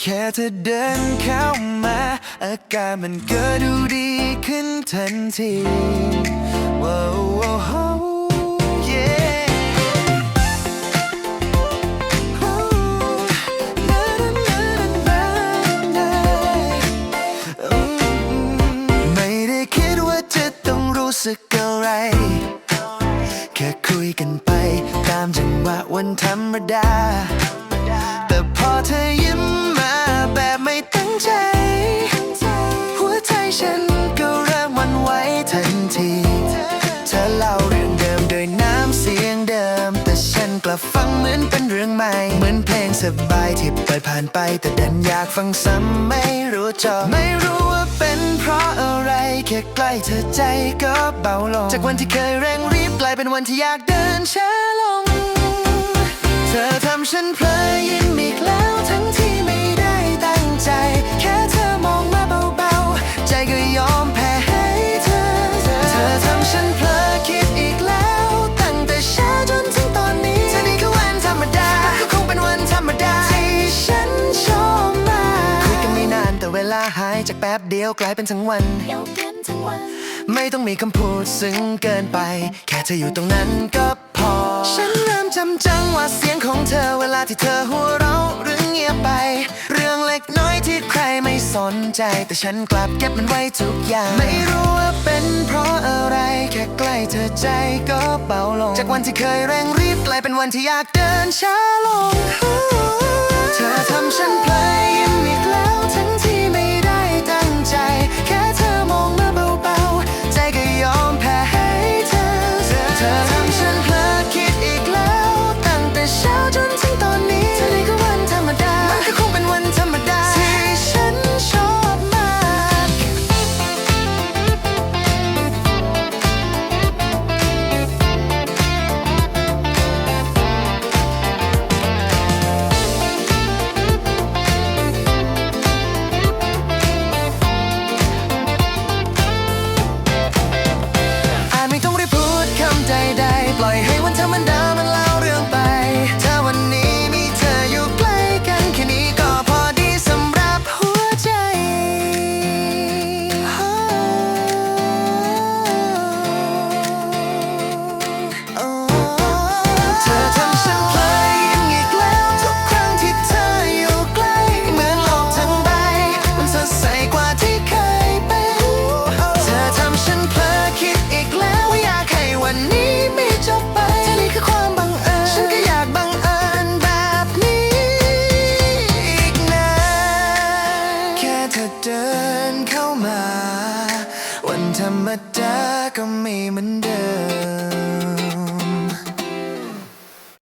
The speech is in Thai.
แค่เธอเดินเข้ามา อาการมันก็ดูดีขึ้นทันทีว้าวว้าวว้าว yeah ไม่ได้คิดว่าจะต้องรู้สึกอะไร แค่คุยกันไป ตามจังหวะวันธรรมดา แต่พอเธอยิ้ ทันที เธอเล่าเรื่องเดิมโดยน้ำเสียงเดิม แต่ฉันกลับฟังเหมือนเป็นเรื่องใหม่ เหมือนเพลงสบายที่เปิดผ่านไป แต่ดันอยากฟังซ้ำไม่รู้จบไม่รู้ว่าเป็นเพราะอะไรแค่ใกล้เธอใจก็เบาลง จากวันที่เคยเร่งรีบกลายเป็นวันที่อยากเดินช้าลง เธอทำฉันเพลยยิ้มอีกแล้วทั้งที จากแป๊บเดียวกลายเป็นทั้งวันเดี๋ยวเป็นทั้งวัน ไม่ต้องมีคำพูดซึ้งเกินไป แค่เธออยู่ตรงนั้นก็พอ ฉันเริ่มจำจังว่าเสียงของเธอเวลาที่เธอหัวเราะหรือเงียบไป เรื่องเล็กน้อยที่ใครไม่สนใจ แต่ฉันกลับเก็บมันไว้ทุกอย่าง ไม่รู้ว่าเป็นเพราะอะไร แค่ใกล้เธอใจก็เบาลง จากวันที่เคยเร่งรีบกลายเป็นวันที่อยากเดินช้าลง เธอทำฉันเพลยยิ้มอีกแล้วทั้ง เธ รมดาก็ไม่เหมือนเดิม